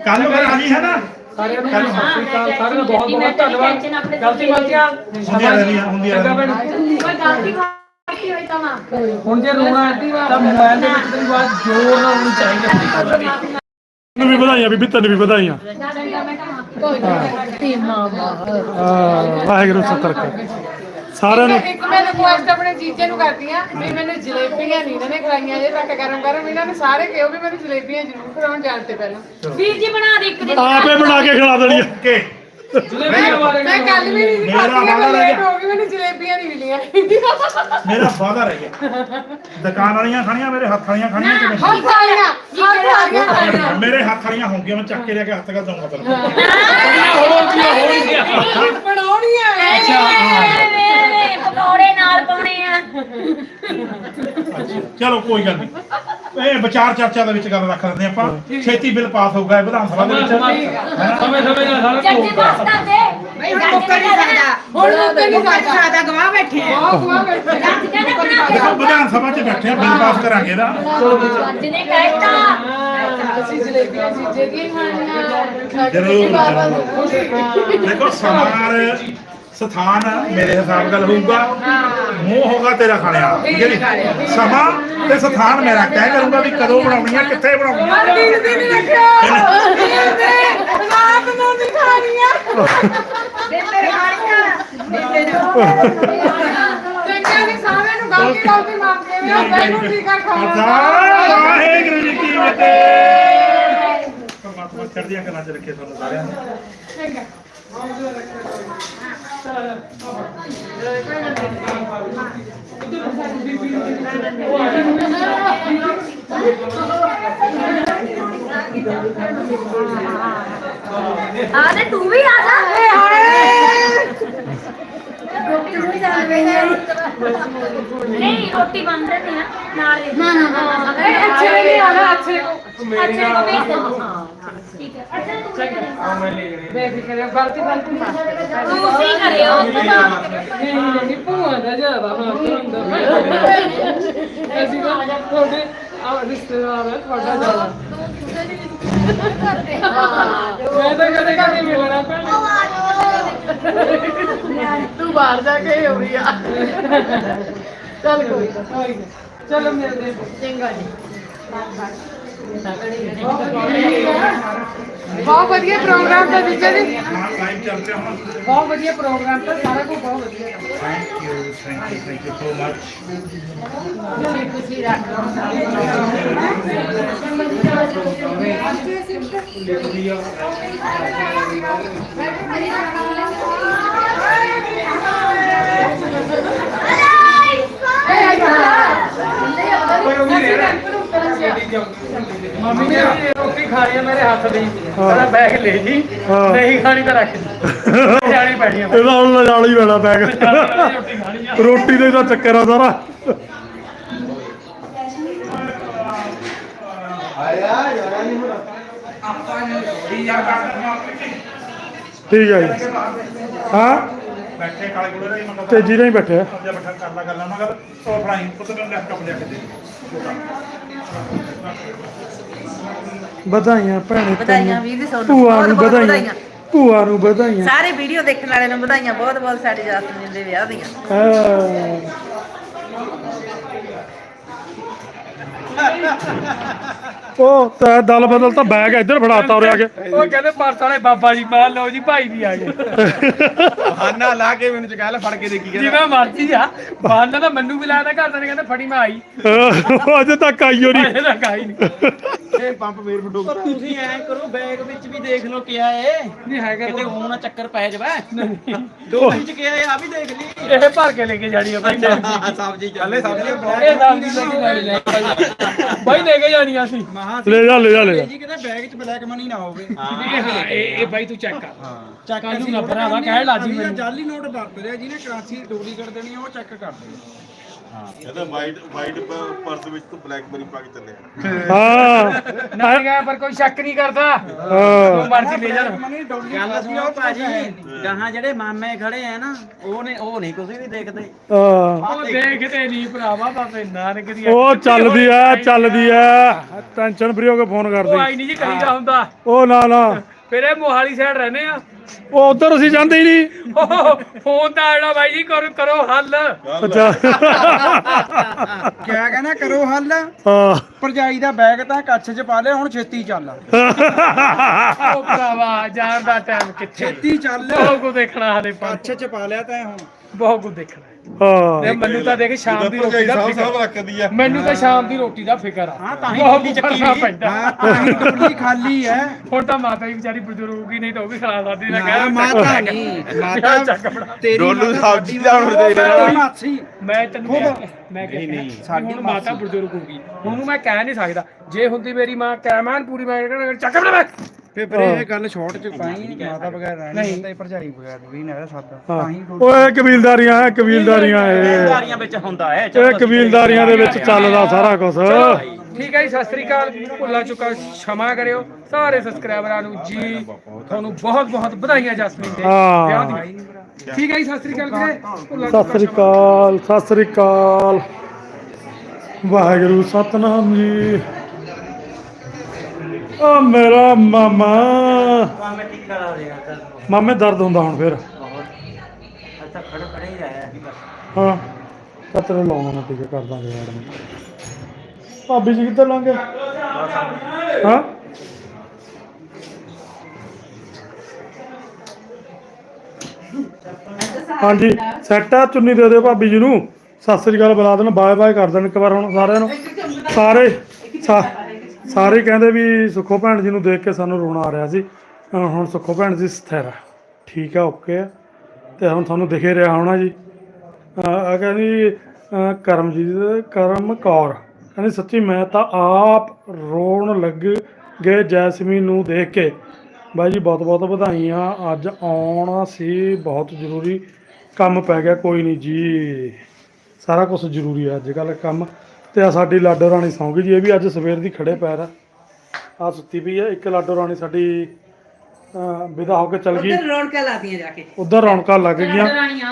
ਕੱਲ ਨੂੰ। ਫਿਰ ਆ ਜੀ ਹੈ ਨਾ? ਸਾਰਿਆਂ ਨੂੰ ਸਤਿ ਸ੍ਰੀ ਅਕਾਲ ਸਾਰਿਆਂ ਨੂੰ ਬਹੁਤ ਬਹੁਤ ਧੰਨਵਾਦ। ਗਲਤੀ ਮਾਫੀਆਂ ਹੁੰਦੀਆਂ ਰਹਿੰਦੀਆਂ ਹੁੰਦੀਆਂ ਰਹਿੰਦੀਆਂ ਕੋਈ ਗਲਤੀ ਹੋਈ ਤਾਂ ਹੁਣ ਜੇ ਰੋਣਾ ਹੈ ਤਾਂ ਮੋਬਾਈਲ ਦੇ ਵਿੱਚ ਤੇਰੀ ਆਵਾਜ਼ ਜ਼ੋਰ ਨਾਲ ਹੋਣੀ ਚਾਹੀਦੀ ਹੈ। ਵੀ ਵਧਾਈਆਂ ਬੀਬੀ ਤੈਨੂੰ ਵੀ ਵਧਾਈਆਂ। ਕੋਈ ਨਹੀਂ ਮਾਮਾ ਹਾਂ, ਵਾਹਿਗੁਰੂ ਸਤਰ ਕਰ। ਸਾਰਿਆਂ ਨੂੰ ਇੱਕ ਮੈਂ ਰਿਕੁਐਸਟ ਆਪਣੇ ਜੀਜੇ ਨੂੰ ਕਰਦੀ ਆ ਵੀ ਮੈਨੂੰ ਜਲੇਬੀਆਂ ਨਹੀਂ ਇਹਨਾਂ ਨੇ ਖਵਾਈਆਂ ਜੇ ਤੱਕ ਗਰਮ ਗਰਮ ਇਹਨਾਂ ਨੇ ਸਾਰੇ ਕਿਹਾ ਵੀ ਮੈਨੂੰ ਜਲੇਬੀਆਂ ਜ਼ਰੂਰ ਖਵਾਉਣ ਜਾਣ ਤੇ ਪਹਿਲਾਂ। ਵੀਰ ਜੀ ਬਣਾ ਦੇ ਇੱਕ ਦਿਨ। ਆਪੇ ਬਣਾ ਕੇ ਖਿਲਾ ਦੇਣੀ ਓਕੇ। ਜਲੇਬੀਆਂ ਬਾਰੇ ਮੈਂ ਕੱਲ ਵੀ ਨਹੀਂ ਮੇਰਾ ਖਾਧੀ ਵਾਦਾ ਮੈਂ ਰਹਿ ਲੇਟ ਗਿਆ। ਹੋ ਗਈ ਮੈਨੂੰ ਜਲੇਬੀਆਂ ਨਹੀਂ ਮਿਲੀਆਂ ਮੇਰਾ ਵਾਦਾ ਰਹਿ ਗਿਆ ਦੁਕਾਨ ਵਾਲੀਆਂ ਖਾਣੀਆਂ ਮੇਰੇ ਹੱਥ ਵਾਲੀਆਂ ਖਾਣੀਆਂ ਕਿਵੇਂ ਹੱਥ ਵਾਲੀਆਂ ਹੱਥ ਵਾਲੀਆਂ ਖਾਣੀਆਂ। ਮੇਰੇ ਹੱਥ ਵਾਲੀਆਂ ਹੋਣਗੀਆਂ ਮੈਂ ਚੱਕ ਕੇ ਲੈ ਕੇ ਹੱਥ ਕਰ ਦਊਂਗਾ ਤੈਨੂੰ ਬਣਾਉਣੀਆਂ ਪਕੌੜੇ ਨਾਲ ਪਾਉਣੇ ਚਲੋ ਕੋਈ ਗੱਲ ਨਹੀਂ। ਇਹ ਵਿਚਾਰ ਚਰਚਾ ਦੇ ਵਿੱਚ ਗੱਲ ਰੱਖ ਲੈਂਦੇ ਆਪਾਂ। ਛੇਤੀ ਬਿੱਲ ਪਾਸ ਹੋਊਗਾ ਇਹ ਵਿਧਾਨ ਸਭਾ ਦੇ ਵਿੱਚ। ਸਮੇਂ ਸਮੇਂ ਨਾਲ ਸਾਰਾ ਜੱਜੀ ਕੁਝ ਬਸ ਕਰ ਦੇ। ਨਹੀਂ ਹੁਣ ਮੁੱਕਰ ਨਹੀਂ ਸਕਦਾ। ਹੁਣ ਮੁੱਕਰ ਨਹੀਂ ਸਕਦਾ। ਸਕਦਾ ਗਵਾਹ ਬੈਠੇ ਆ। ਜੱਜ ਕਹਿੰਦੇ ਬਣਾ ਕੇ ਦੇਖੋ ਵਿਧਾਨ ਸਭਾ 'ਚ ਬੈਠੇ ਆ ਬਿੱਲ ਪਾਸ ਕਰਾਂਗੇ ਇਹਦਾ। ਜੱਜ ਨੇ ਕਹਿਤਾ। ਜ਼ਰੂਰ, ਦੇਖੋ ਸਮਾਰ ਸਥਾਨ ਮੇਰੇ ਹਿਸਾਬ ਨਾਲ ਹੋਊਗਾ। ਮੂੰਹ ਹੋਗਾ ਤੇਰਾ ਖਾਣੇ ਵਾਲਾ ਠੀਕ ਹੈ ਜੀ? ਸਮਾਂ ਤੇ ਸਥਾਨ ਮੇਰਾ। ਕਹਿ ਕਰੂੰਗਾ ਵੀ ਕਦੋਂ ਬਣਾਉਣੀਆਂ ਕਿੱਥੇ ਬਣਾਉਣੀਆਂ ਦਿਨ ਦਿਨ ਰੱਖਿਆ ਦਿਨ ਦੇ ਰਾਤ ਨੂੰ ਨਹੀਂ ਖਾਣੀਆਂ ਦਿੱਤੇ ਖਾਣੀਆਂ ਦਿੱਤੇ ਦੇਖਿਆ ਨਹੀਂ ਸਾਰਿਆਂ ਨੂੰ ਗਲਤੀ ਗਲਤੀ ਮਾਫ ਕੇ ਦਿਓ। ਮੈਨੂੰ ਟੀਕਾ ਖਾਣਾ? ਖਾਲਸਾ ਵਾਹਿਗੁਰੂ ਜੀ ਕੀ ਫਤਿਹ। ਪਰਮਾਤਮਾ ਚੜ੍ਹਦੀਆਂ ਕਲਾਂ 'ਚ ਰੱਖੇ ਤੁਹਾਨੂੰ ਸਾਰਿਆਂ ਨੂੰ। ਆ ਤੇ ਤੂੰ ਵੀ ਆ ਜਾ ਏ ਨਹੀਂ ਰੋਟੀ ਬਣ ਰਹੀ ਆ ਨਾਲ ਨਾ ਨਾ ਨਾ ਅੱਛੇ ਨਹੀਂ ਆਣਾ ਅੱਛੇ ਕੋ ਅੱਛੇ ਕੋ ਭੇਜ ਦੇ ਠੀਕ ਹੈ। ਅੱਛਾ ਤੂੰ ਕਰੇ। ਆ ਮੈਂ ਲੈ ਲੈਣੇ ਬੇਫਿਕਰ ਹੋ, ਗਲਤੀ ਗਲਤੀ ਮਾਫ ਤੁਸੀਂ ਕਰਿਓ। ਨਹੀਂ ਨਹੀਂ ਭੂਆ ਦਾ ਜ਼ਿਆਦਾ ਮਾਫ ਹੁੰਦਾ ਅਸੀਂ ਤਾਂ ਤੁਹਾਡੇ ਆ ਰਿਸ਼ਤੇਦਾਰ ਹੈ ਤੁਹਾਡਾ ਜ਼ਿਆਦਾ ਮੈਂ ਤਾਂ ਕਦੇ ਕਦੇ ਮਿਲਣਾ ਪੈਣਾ ਤੂੰ ਬਾਹਰ ਜਾ ਕੇ ਹੋ ਰਹੀ ਆ। ਚੱਲ ਕੋਈ। ਚਲੋ ਮਿਲਦੇ ਹਾਂ। ਚੰਗਾ ਜੀ। ਬਹੁਤ ਵਧੀਆ ਪ੍ਰੋਗਰਾਮ ਤਾਂ ਜੀਜਾ ਜੀ ਹਾਂ ਲਾਈਵ ਚੱਲ ਰਿਹਾ ਹੁਣ ਬਹੁਤ ਵਧੀਆ ਪ੍ਰੋਗਰਾਮ ਤਾਂ ਸਾਰਾ ਕੁਝ ਬਹੁਤ ਵਧੀਆ thank you thank you thank you so much mummy ਨੇ ਵੀ ਰੋਟੀ ਖਾਣੀ ਹੈ ਮੇਰੇ ਹੱਥ ਦੀ। ਹਾਂ। ਮੇਰਾ ਬੈਗ ਲੈ ਜੀ ਹਾਂ। ਨਹੀਂ ਖਾਣੀ ਤਾਂ ਰੱਖ ਦੀ ਜਾਣੀ [laughs] ਪੈਣੀ ਹੈ ਇਹਦਾ ਹੁਣ ਲਿਜਾਣਾ ਹੀ ਪੈਣਾ ਬੈਗ ਰੋਟੀ ਖਾਣੀ ਆ। ਰੋਟੀ ਦਾ ਚੱਕਰ ਆ ਸਾਰਾ। ਠੀਕ ਹੈ ਜੀ। ਹਾਂ? ਬੈਠੇ ਕਾਲੇ ਕੋਲੇ ਰਹੀ ਮੰਗਾ ਤੇਜੀ ਨਾਲ ਹੀ ਬੈਠੇ ਆ। ਜੇ ਬੈਠਾ ਕਰ ਲਾ ਗੱਲਾਂ ਉਹਨਾਂ ਗੱਲ ਉਹ ਫੜਾਈ ਪੁੱਤ ਨੂੰ ਲੈਪਟਾਪ ਲਿਆ ਕੇ ਦੇ। ਵਧਾਈਆਂ ਭੈਣੇ ਵਧਾਈਆਂ ਵੀਰ ਜੀ ਤੁਹਾਨੂੰ ਭੂਆ ਨੂੰ ਬਹੁਤ ਵਧਾਈਆਂ। ਵਧਾਈਆਂ। ਭੂਆ ਨੂੰ ਵਧਾਈਆਂ। ਸਾਰੇ ਵੀਡੀਓ ਦੇਖਣ ਵਾਲਿਆਂ ਨੂੰ ਵਧਾਈਆਂ। ਬਹੁਤ ਬਹੁਤ ਸਾਡੇ ਜਸਮੀਨ ਦੇ ਵਿਆਹ ਦੀਆਂ। ਹਾਂ। ਉਹ ਤਾਂ ਦਲ ਬਦਲ ਤਾਂ ਬੈਗ ਇੱਧਰ ਫੜਾਤਾ ਉਰੇ ਆ ਕੇ। ਉਹ ਕਹਿੰਦੇ ਪਰਸ ਵਾਲੇ ਬਾਬਾ ਜੀ ਮਾਰ ਲਓ ਜੀ ਭਾਈ ਵੀ ਆ ਗਏ। ਬਹਾਨਾ ਲਾ ਕੇ ਮੈਨੂੰ ਚਕਾਲ ਫੜ ਕੇ ਦੇਖੀ ਗਿਆ ਜਿਵੇਂ ਮਰਜ਼ੀ ਆ ਬਾਹਰ ਤਾਂ ਮੈਨੂੰ ਵੀ ਲਾਇਆ ਘਰ ਦੇ ਕਹਿੰਦੇ ਫੜੀ ਮੈਂ ਆਈ। ਅਜੇ ਤੱਕ ਆਈ ਹੋਣੀ। ਇਹ ਤਾਂ ਕਾਈ ਨਹੀਂ ਇਹ ਪੰਪ ਫੇਰ ਫਟੋ ਤੁਸੀਂ ਐ ਕਰੋ ਬੈਗ ਵਿੱਚ ਵੀ ਦੇਖ ਲਓ ਕਿਆ ਏ। ਨਹੀਂ ਹੈਗਾ ਕਿਤੇ ਉਹ ਨਾ ਚੱਕਰ ਪੈ ਜਾਵੇ। ਦੋ ਵਿੱਚ ਕਿਆ ਏ ਆ ਵੀ ਦੇਖ ਲਈ। ਇਹ ਭਰ ਕੇ ਲੈ ਕੇ ਜਾਣੀ ਆ ਭਾਈ ਸਬਜ਼ੀ ਚੱਲੇ ਸਬਜ਼ੀ ਇਹ ਸਬਜ਼ੀ ਲੈ ਕੇ ਜਾਣੀ ਆ। ਭਾਈ ਲੈ ਕੇ ਜਾਣੀਆਂ ਸੀ ਲੈ ਜਾ ਲੈ ਜਾ ਲੈ ਜਾ। ਜੀ ਕਿਤੇ ਬੈਗ 'ਚ ਬਲੈਕ ਮਨੀ ਨਾ ਹੋਵੇ। ਇਹ ਹਾਂ। ਇਹ ਇਹ ਭਾਈ ਤੂੰ ਚੈੱਕ ਕਰ। ਚੱਕ ਕੱਲ ਨੂੰ ਨਾ ਭਰਾਵਾ ਕਹਿ ਲਾਜੀ ਮੈਨੂੰ। ਜਾਲੀ ਨੋਟ ਵਰਤ ਰਿਹਾ ਜਿਹਨੇ ਕਰਾਚੀ ਡੁਪਲੀਕੇਟ ਦੇਣੀ ਉਹ ਚੈੱਕ ਕਰ ਦੇ ਕਹਿੰਦਾ ਵਾਈਟ ਵਾਈਟ ਪਰਸ ਵਿੱਚ ਤੂੰ ਬਲੈਕਬਰੀ ਪਾ ਕੇ ਚੱਲਿਆ। ਹਾਂ। ਨਾ ਗਿਆ ਪਰ ਕੋਈ ਸ਼ੱਕ ਨਹੀਂ ਕਰਦਾ। ਹਾਂ। ਜੋ ਮਰਜ਼ੀ ਲੈ ਜਾਣ ਗੱਲ ਸੁਣੋ ਭਾਜੀ ਗਾਹਾਂ ਜਿਹੜੇ ਮਾਮੇ ਖੜੇ ਆ ਨਾ ਉਹ ਨੇ ਉਹ ਨਹੀਂ ਕੁਝ ਵੀ ਦੇਖਦੇ। ਹਾਂ। ਉਹ ਦੇਖਦੇ ਨਹੀਂ ਭਰਾਵਾ ਬਾਬੇ ਨਾਨਕ ਦੀ ਉਹ ਚੱਲਦੀ ਆ ਚੱਲਦੀ ਆ। ਟੈਨਸ਼ਨ ਫਰੀ ਹੋ ਕੇ ਫੋਨ ਉਹ ਕਰਦੀ ਆਈ ਨਹੀਂ ਜੀ ਕਹੀਦਾ ਹੁੰਦਾ। ਉਹ ਨਾ ਨਾ। ਫਿਰ ਇਹ ਮੋਹਾਲੀ ਸਾਈਡ ਰਹਿੰਦੇ ਆ। ਉਹ ਉਧਰ ਅਸੀਂ ਜਾਂਦੇ ਹੀ ਨਹੀਂ। ਉਹ ਫੋਨ ਤਾਂ ਆਣਾ ਬਾਈ ਜੀ ਕਰੋ ਕਰੋ ਹੱਲ। ਅੱਛਾ। ਕਿਆ ਕਹਿੰਦਾ ਕਰੋ ਹੱਲ? ਹਾਂ। ਭਰਜਾਈ ਦਾ ਬੈਗ ਤਾਂ ਕੱਛ 'ਚ ਪਾ ਲਿਆ ਹੁਣ ਛੇਤੀ ਚੱਲ। [laughs] ਉਹ ਭਰਾਵਾ ਜਾਣ ਦਾ ਟਾਈਮ ਕਿੱਥੇ? ਛੇਤੀ ਚੱਲ। ਬਹੁਤ ਕੁ ਦੇਖਣਾ ਹਲੇ ਪਰ ਕੱਛ 'ਚ ਪਾ ਲਿਆ ਤਾਂ ਹੁਣ। ਬਹੁਤ ਕੁ ਦੇਖਣਾ ਹਾਂ। ਤੇ ਮੈਨੂੰ ਤਾਂ ਦੇਖ ਸ਼ਾਮ ਦੀ ਰੋਟੀ ਦਾ ਸਾਹਿਬ ਰੱਖਦੀ ਆ। ਮੈਨੂੰ ਤਾਂ ਸ਼ਾਮ ਦੀ ਰੋਟੀ ਦਾ ਫਿਕਰ ਆ। ਹਾਂ ਤਾਂ ਹੀ ਡੋਲੀ ਚੱਕੀ। ਹਾਂ ਤਾਂ ਹੀ ਡੋਲੀ ਖਾਲੀ ਹੈ ਹੁਣ ਤਾਂ ਮਾਤਾ ਹੀ ਵਿਚਾਰੀ ਬਜ਼ੁਰਗ ਹੋ ਗਈ ਨਹੀਂ ਤਾਂ ਉਹ ਵੀ ਖਾ ਸਕਦੀ ਨਾ ਨਾ ਕਹਿ। ਮਾਤਾ ਨਹੀਂ। ਮਾਤਾ ਤੇਰੀ ਡੋਲੂ ਸਬਜ਼ੀ ਦਾ ਹੁਣ। ਤੇਰੀ ਮਾਸੀ। ਮੈਂ ਤੈਨੂੰ ਮੈਂ ਨਹੀਂ ਨਹੀਂ। ਸਾਡੀ ਮਾਤਾ ਬਜ਼ੁਰਗ ਹੋ ਗਈ। ਉਹਨੂੰ ਮੈਂ ਕਹਿ ਨਹੀਂ ਸਕਦਾ। ਜੇ ਹੁੰਦੀ ਮੇਰੀ ਮਾਂ ਕੈਮਨ ਪੂਰੀ ਮੈਂ ਕਹਿੰਦਾ ਚੱਕ ਬਣਾ ਮੈਂ ਫੇ ਇਹ ਗੱਲ ਸ਼ਾਰਟ ਚ ਪਾਈ ਮਾਤਾ ਬਗੈਰ ਰਹਿ ਨਹੀਂ ਹੁੰਦਾ ਇਹ ਭਰਜਾਈ ਬਗੈਰ ਵੀ ਨਾ ਸਾਦਾ ਤਾਂ ਹੀ ਓਏ ਕਬੀਲਦਾਰੀਆਂ ਹੈ ਜ਼ਿਮੀਂਦਾਰੀਆਂ ਇਹ। ਜ਼ਿਮੀਂਦਾਰੀਆਂ ਵਿੱਚ ਹੁੰਦਾ ਹੈ ਇਹ ਕਬੀਲਦਾਰੀਆਂ ਦੇ ਵਿੱਚ ਚੱਲਦਾ ਸਾਰਾ ਕੁਝ ਠੀਕ ਹੈ ਜੀ ਸਤਿ ਸ੍ਰੀ ਅਕਾਲ। ਭੁੱਲਾ ਚੁੱਕਾ ਸ਼ਮਾ ਕਰਿਓ। ਸਾਰੇ ਸਬਸਕ੍ਰਾਈਬਰਾਂ ਨੂੰ ਜੀ ਤੁਹਾਨੂੰ ਬਹੁਤ ਬਹੁਤ ਵਧਾਈਆਂ ਜਸਮੀਨ ਦੇ। ਠੀਕ ਹੈ ਜੀ ਸਤਿ ਸ੍ਰੀ ਅਕਾਲ ਵੀਰੇ। ਭੁੱਲਾ ਸਤਿ ਸ੍ਰੀ ਅਕਾਲ ਸਤਿ ਸ੍ਰੀ ਅਕਾਲ। ਵਾਹਿਗੁਰੂ ਸਤਨਾਮ ਜੀ। ਆ ਮੇਰਾ ਮਾਮਾ। ਮਾਮੇ ਦਰਦ ਹੁੰਦਾ ਹੁਣ ਫਿਰ। ਅੱਛਾ ਖੜੇ ਖੜੇ ਹੀ ਰਹਿਆ ਸੀ ਬਸ। ਹਾਂ, ਤਾਂ ਲਾਉਣਾ ਨਾ ਟੀਕੇ ਕਰ ਦਾਂਗੇ ਯਾਰ ਭਾਬੀ ਜੀ ਕਿੱਧਰ ਲੰਗੇ ਹਾਂ? ਹਾਂਜੀ, ਸੈੱਟ ਆ, ਚੁੰਨੀ ਦੇ ਦਿਓ ਭਾਬੀ ਜੀ ਨੂੰ। ਸਤਿ ਸ੍ਰੀ ਅਕਾਲ, ਬੁਲਾ ਦੇਣ, ਬਾਏ ਬਾਏ ਕਰ ਦੇਣ ਇੱਕ ਵਾਰ ਹੁਣ ਸਾਰਿਆਂ ਨੂੰ। ਸਾਰੇ ਸਾਰੇ ਕਹਿੰਦੇ ਵੀ ਸੁੱਖੋ ਭੈਣ ਜੀ ਨੂੰ ਦੇਖ ਕੇ ਸਾਨੂੰ ਰੋਣਾ ਆ ਰਿਹਾ ਸੀ। ਹੁਣ ਸੁੱਖੋ ਭੈਣ ਜੀ ਸਥਿਰ ਆ। ਠੀਕ ਆ, ਓਕੇ ਆ। ਤੇ ਹੁਣ ਤੁਹਾਨੂੰ ਦਿਖੇ ਰਿਹਾ ਹੋਣਾ ਜੀ। ਆ ਕਹਿੰਦੀ ਕਰਮਜੀਤ, ਕਰਮ ਕੌਰ। ਕਹਿੰਦੀ, ਸੱਚੀ ਮੈਂ ਤਾਂ ਆਪ ਰੋਣ ਲੱਗ ਗਏ ਜੈਸਮੀਨ ਨੂੰ ਦੇਖ ਕੇ। ਬਾਈ ਜੀ, ਬਹੁਤ ਬਹੁਤ ਵਧਾਈਆਂ। ਅੱਜ ਆਉਣਾ ਸੀ ਬਹੁਤ ਜ਼ਰੂਰੀ। ਕੰਮ ਪੈ ਗਿਆ, ਕੋਈ ਨਹੀਂ ਜੀ। ਸਾਰਾ ਕੁਝ ਜ਼ਰੂਰੀ ਹੈ ਅੱਜ ਕੱਲ੍ਹ ਕੰਮ। ਤੇ ਆ ਸਾਡੀ ਲਾਡੋ ਰਾਣੀ ਸੌਂਗੀ ਜੀ। ਇਹ ਵੀ ਅੱਜ ਸਵੇਰ ਦੀ ਖੜੇ ਪੈਰ ਆ। ਆ ਸੁੱਤੀ ਪਈ ਹੈ ਇੱਕ ਲਾਡੋ ਰਾਣੀ ਸਾਡੀ ਵਿਦਾ ਹੋ ਕੇ ਚਲ ਗਈ। ਉਧਰ ਰੌਣਕਾਂ ਲਾਦੀਆਂ ਜਾ ਕੇ। ਉਧਰ ਰੌਣਕਾਂ ਲੱਗ ਗਈਆਂ।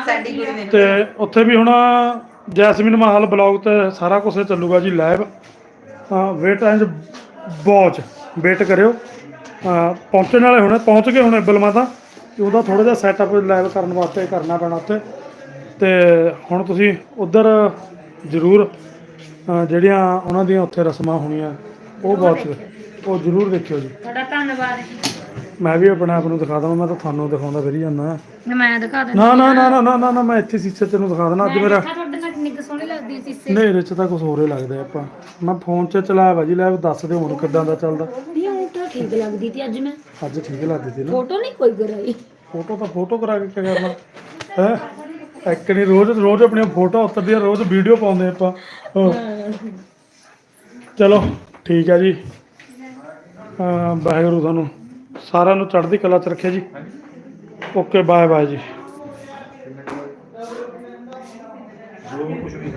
ਸਾਡੀ ਕੁੜੀ ਨੇ ਤੇ ਉੱਥੇ ਵੀ ਹੁਣ ਜੈਸਮੀਨ ਮਾਹਲ ਬਲੌਗ ਤੇ ਸਾਰਾ ਕੁਝ ਚੱਲੂਗਾ ਜੀ live wait and watch wait ਕਰਿਓ। ਪਹੁੰਚਣ ਵਾਲੇ ਹੁਣੇ ਪਹੁੰਚ ਗਏ ਹੁਣੇ ਬਲਮਾ ਤਾਂ ਉਹਦਾ ਥੋੜਾ ਜਿਹਾ ਸੈਟਅਪ ਲਾਈਵ ਕਰਨ ਵਾਸਤੇ ਕਰਨਾ ਪੈਣਾ ਉੱਥੇ। ਤੇ ਹੁਣ ਤੁਸੀਂ ਉਧਰ ਜ਼ਰੂਰ ਜਿਹੜੀਆਂ ਉਹਨਾਂ ਦੀਆਂ ਉੱਥੇ ਰਸਮਾਂ ਹੋਣੀਆਂ ਉਹ ਬਹੁਤ ਉਹ ਜ਼ਰੂਰ ਦੇਖਿਓ ਜੀ। ਤੁਹਾਡਾ ਧੰਨਵਾਦ ਮੈਂ ਵੀ ਆਪਣੇ ਆਪ ਨੂੰ ਦਿਖਾ ਦਵਾਂ ਮੈਂ ਤਾਂ ਤੁਹਾਨੂੰ ਦਿਖਾਉਂਦਾ ਫਿਰੀ ਜਾਂਦਾ। ਮੈਂ ਦਿਖਾ ਦਿੰਦੀ ਨਾ ਨਾ ਨਾ ਨਾ ਨਾ ਨਾ ਨਾ ਮੈਂ ਇੱਥੇ ਸੀਸੇ ਚ ਨੂੰ ਦਿਖਾ ਦੇਣਾ ਅੱਜ ਮੇਰਾ ਤੁਹਾਡੇ ਨਾਲ ਕਿੰਨੀ ਕੁ ਸੋਹਣੀ ਲੱਗਦੀ ਸੀ ਸੇ ਹਨੇਰੇ ਚ ਤਾਂ ਕੁਝ ਹੋਰੇ ਲੱਗਦਾ ਆਪਾਂ। ਮੈਂ ਫੋਨ 'ਚ ਚਲਾਇਆ ਵਾ ਜੀ ਲੈ ਦੱਸ ਦਿਓ ਹੁਣ ਕਿੱਦਾਂ ਦਾ ਚੱਲਦਾ। ਵੀ ਉਹ ਤਾਂ ਠੀਕ ਲੱਗਦੀ ਸੀ ਅੱਜ ਮੈਂ। ਅੱਜ ਠੀਕ ਲੱਗਦੀ ਸੀ ਨਾ। ਫੋਟੋ ਨਹੀਂ ਕੋਈ ਕਰਾਈ। ਫੋਟੋ ਤਾਂ ਫੋਟੋ ਕਰਾ ਕੇ ਕੀ ਕਰਨਾ? ਹੈ? ਇੱਕ ਨਹੀਂ ਰੋਜ਼ ਰੋਜ਼ ਆਪਣੀਆਂ ਫੋਟੋ ਉਤਰਦੀਆਂ ਰੋਜ਼ ਵੀਡੀਓ ਪਾਉਂਦੇ ਆਪਾਂ। ਹਾਂ। ਚਲੋ ਠੀਕ ਹੈ ਜੀ। ਵਾਹਿਗੁਰੂ ਤੁਹਾਨੂੰ। ਸਾਰਿਆਂ ਨੂੰ ਚੜ੍ਹਦੀ ਕਲਾ 'ਚ ਰੱਖਿਆ ਜੀ। ਓਕੇ ਬਾਏ ਬਾਏ ਜੀ। ਜੋ ਕੁਝ ਵੀ